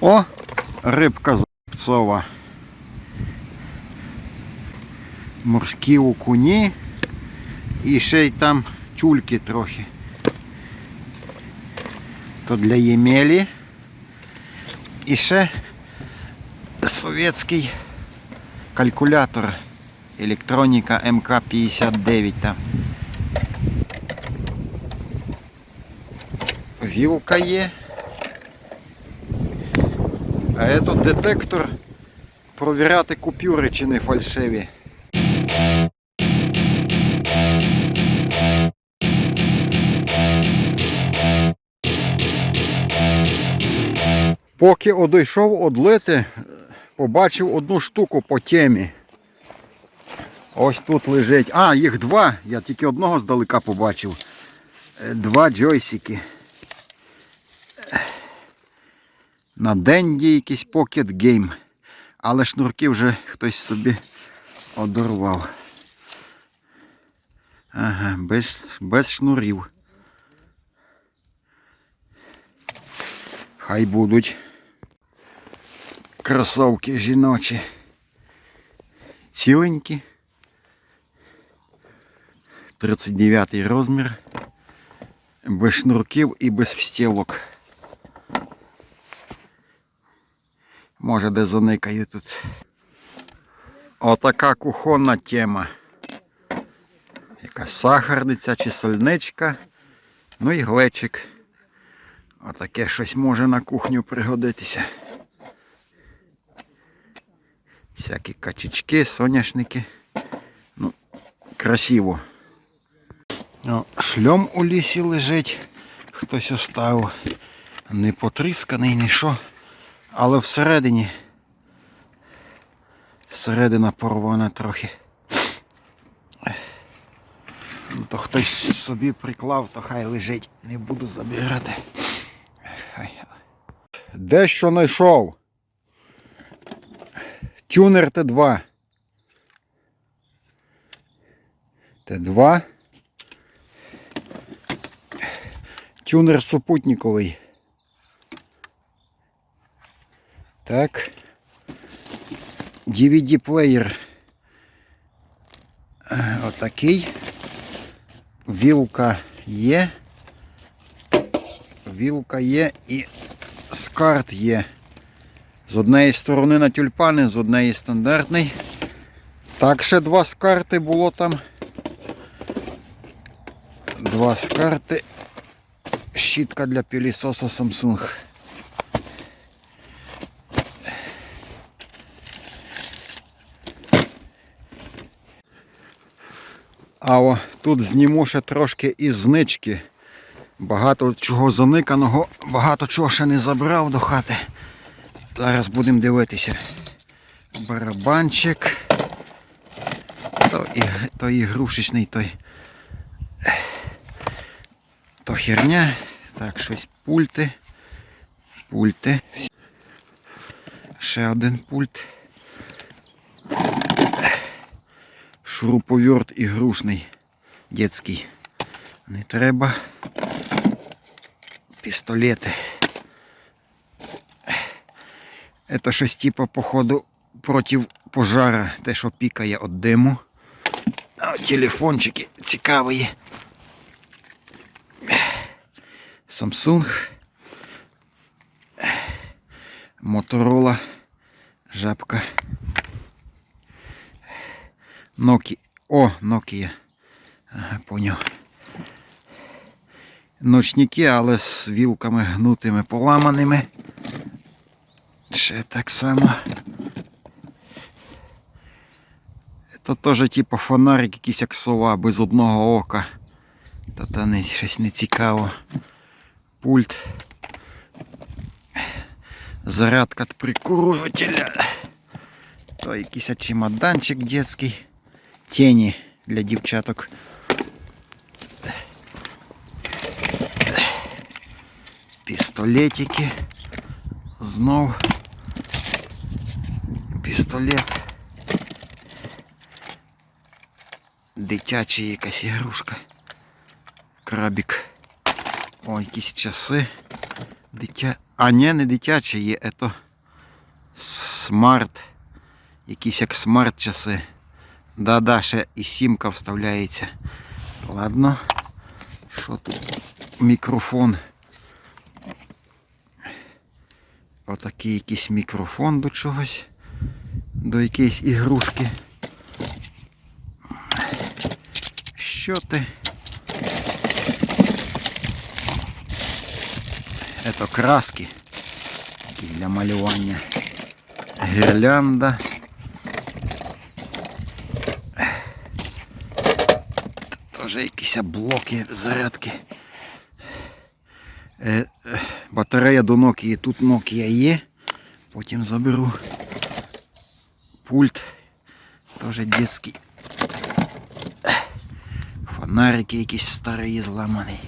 О, рибка запцова. Морські окуні. І ще й там тюльки трохи. То для ємелі. І ще совєтський калькулятор. Електроніка МК-59 там. Вілка є. А этот детектор провіряти купюри чи не фальшиві. Поки одійшов одлити, побачив одну штуку по темі. Ось тут лежить. А, їх два. Я тільки одного здалека побачив. Е, Два джойсики. На денді якийсь Pocket Game. Але шнурки вже хтось собі одорвав. Ага, без, без шнурів. Хай будуть кросовки жіночі. Ціленькі. 39 розмір. Без шнурків і без встілок. Може де заникаю тут. Отака кухонна тема. Якась сахарниця чи сольничка. Ну і глечик. Отаке щось може на кухню пригодитися. Всякі качечки, соняшники. Ну, красиво. О, шльом у лісі лежить. Хтось оставив. Не потрісканий, ні що. Але всередині. Середина порвана трохи. Ну, то хтось собі приклав, то хай лежить. Не буду забирати. Хай. Дещо знайшов. Тюнер Т2. Т2. Тюнер супутниковий. Так. DVD плеєр. Е, Отакий. Вілка є. Вілка є і скарт є. З однієї сторони на тюльпани, з однієї стандартний. Так, ще два скарти було там. Два скарти. Щітка для пилісоса Samsung. А о, тут зніму ще трошки із знички. Багато чого заниканого, багато чого ще не забрав до хати. Зараз будемо дивитися. Барабанчик. То, і, то той. То херня. Так, щось пульти. Пульти. Ще один пульт. Шуруповерт ігрушний. Детський. Не треба. Пістолети. Это щось типа, походу, проти пожара, те, що пікає від диму. Телефончики цікаві. Samsung. Motorola. Жабка. Nokia. О, Nokia. Ага, поняв. Ночники, але з вілками гнутими, поламаними. Ще так само. Це теж типу фонарик якийсь як сова, без одного ока. Та та не, щось не цікаво. Пульт. Зарядка від прикурювателя. То якийсь чемоданчик детський. Тіні для дівчаток. Пістолетики. Знов пістолет. Дитяча якась ігрушка. Крабік. О, якісь часи. Дитя... А ні, не дитячі є, це смарт. Якісь як смарт часи. Да-да, ще і сімка вставляється. Ладно. Що тут? Мікрофон. Отакий якийсь мікрофон до чогось. До якоїсь ігрушки. Що ти? Це краски такі для малювання. Гірлянда. Теж якісь блоки зарядки. Е, батарея до Nokia. Тут Nokia є. Потім заберу. Пульт. Теж детський. Фонарики якісь старі зламані.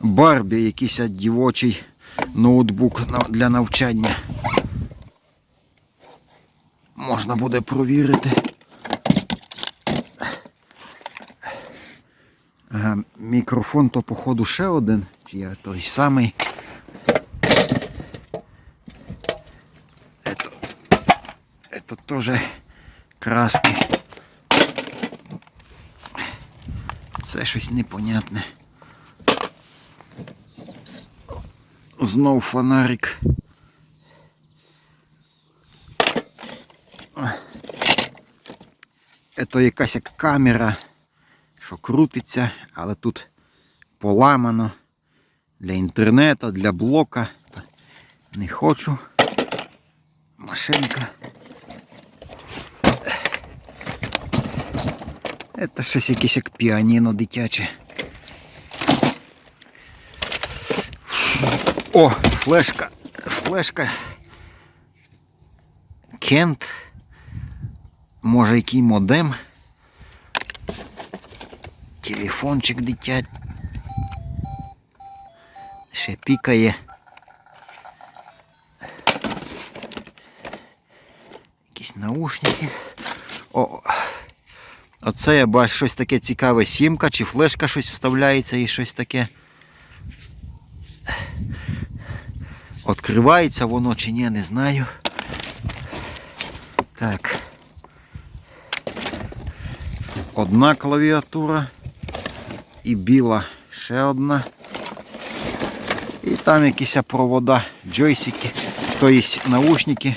Барбі, якийсь дівочий ноутбук для навчання. Можна буде провірити. Мікрофон то походу ще один, чи я той самий. Это, это тоже краски. Це щось непонятне. Знов фонарик. Це якась як камера, що крутиться, але тут поламано для інтернету, для блока. Не хочу. Машинка. Це щось якесь як піаніно дитяче. О, флешка. Флешка. Кент. Може який модем. Телефончик дитять. Ще пікає. Якісь наушники. О. Оце я бачу щось таке цікаве сімка, чи флешка щось вставляється і щось таке. Откривається воно чи ні, не знаю. Так. Одна клавіатура і біла ще одна. І там якісь провода, джойсики, то є наушники.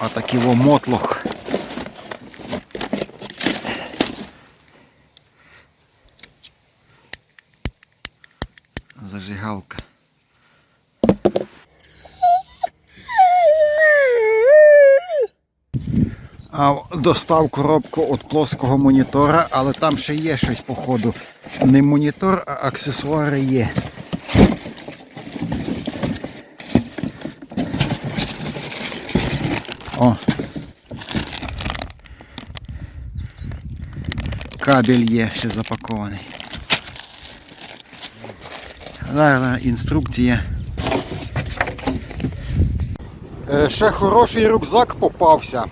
А такий во мотлох. Зажигалка. А достав коробку від плоского монітора, але там ще є щось, походу. Не монітор, а аксесуари є. О. Кабель є ще запакований. Зараз інструкція. Е, Ще хороший рюкзак попався.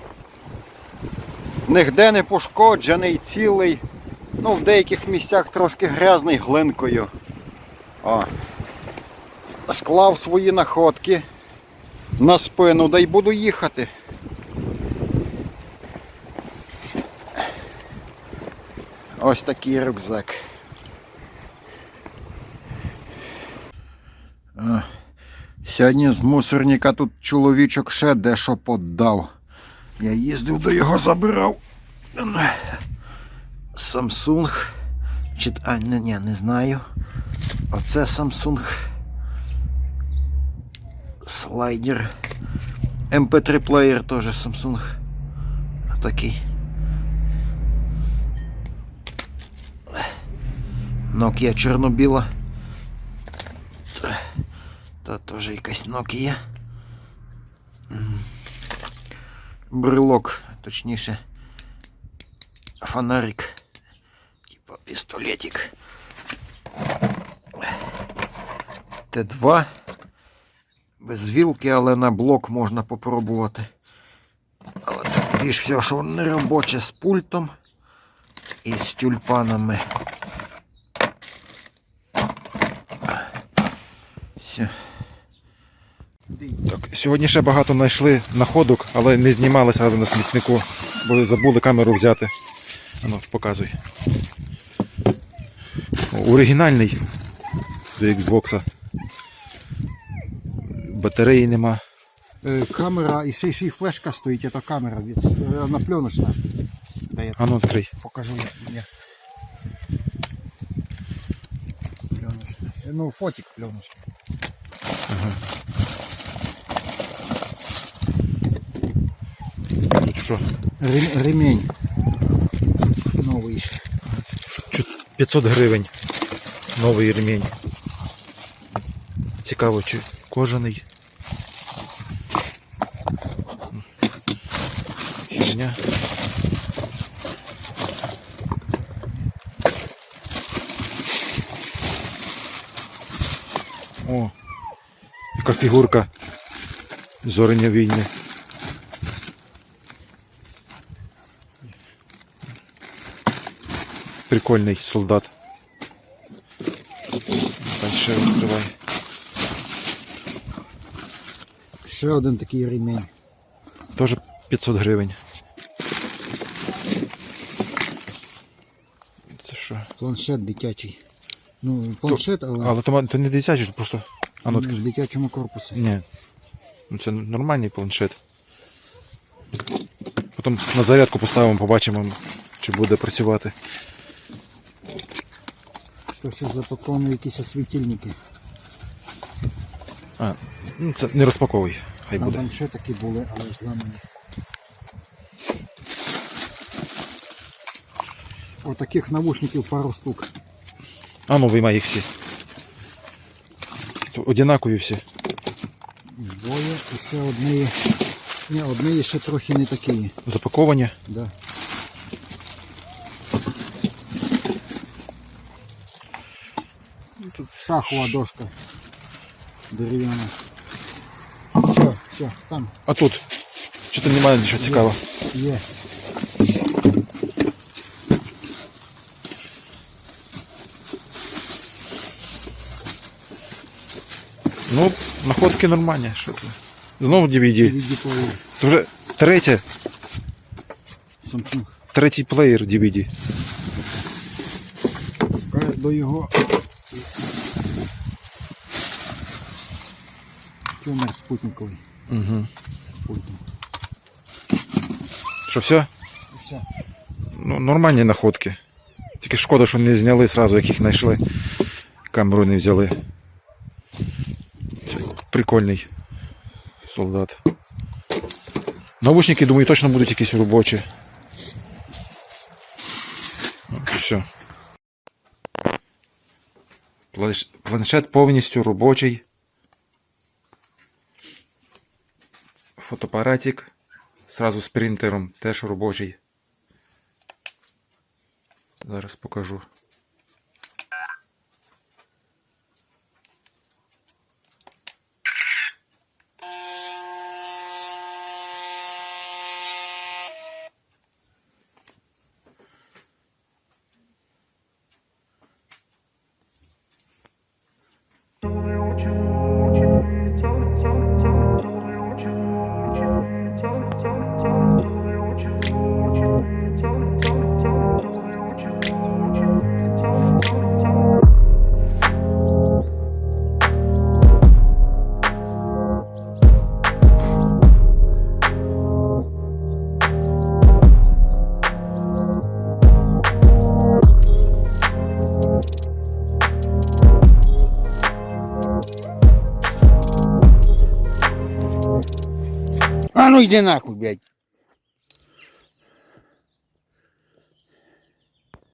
Нігде не пошкоджений, цілий. Ну, в деяких місцях трошки грязний глинкою. О. Склав свої находки на спину, да й буду їхати. Ось такий рюкзак. Е, Сьогодні з мусорника тут чоловічок ще дещо поддав. Я їздив до його забирав. Samsung. Чи... А, не, ні, не знаю. Оце Samsung. Слайдер. MP3 плеєр теж Samsung. Такий. Nokia чорно-біла. Та теж якась Nokia. брелок, точніше фонарик, типа пістолетик. Т2. Без вілки, але на блок можна попробувати. Але тут все, що не робоче з пультом і з тюльпанами. Все. Так, сьогодні ще багато знайшли находок, але не знімали зразу на смітнику, бо забули камеру взяти. Ану, показуй. О, оригінальний до Xbox. Батареї нема. Е, Камера і ще флешка стоїть, це камера від е, пленочна. Дай я Ану, відкрий. покажу. Ні. Е, Ну, фотик пленочний. Тут що? Ремень. Новий. ще. Чу- 500 гривень. Новий ремінь. Цікаво, чи кожаний. Херня. О, яка фігурка зорення війни. Прикольний солдат. Дальше відкривай. Ще один такий ремень. Тоже 500 гривень. Це що? Планшет дитячий. Ну, планшет, але, Але то, то не дитячий, то просто. А ну, в дитячому корпусі. ні. Ну це нормальний планшет. Потім на зарядку поставимо, побачимо, чи буде працювати. То ще запаковані якісь освітильники. А, ну це не розпаковуй. Хай буде. там ще такі були, але зламані. Отаких навушників пару штук. А ну виймай їх всі. Одинакові всі. Двоє і ще однієї. Ні, однієї ще трохи не такі. Запаковані. Да. Тут шахова доска. Дерев'яна. Все, все, там А тут. Чи то немає нічого цікавого? є. Ну, находки нормальні. Що це? Знову DVD. DVD-плеєр. Це вже третє, Samsung. третій плеєр DVD. Скажеш до його. Тюмер спутниковий. Угу. Пультом. Що все? Все. Ну, нормальні находки. Тільки шкода, що не зняли сразу, як їх знайшли. Камеру не взяли. Прикольний солдат. Навушники, думаю, точно будуть якісь робочі. Все. Планшет повністю робочий. Фотоапаратик. Сразу з принтером теж робочий. Зараз покажу. Ну йди нахуй, блядь.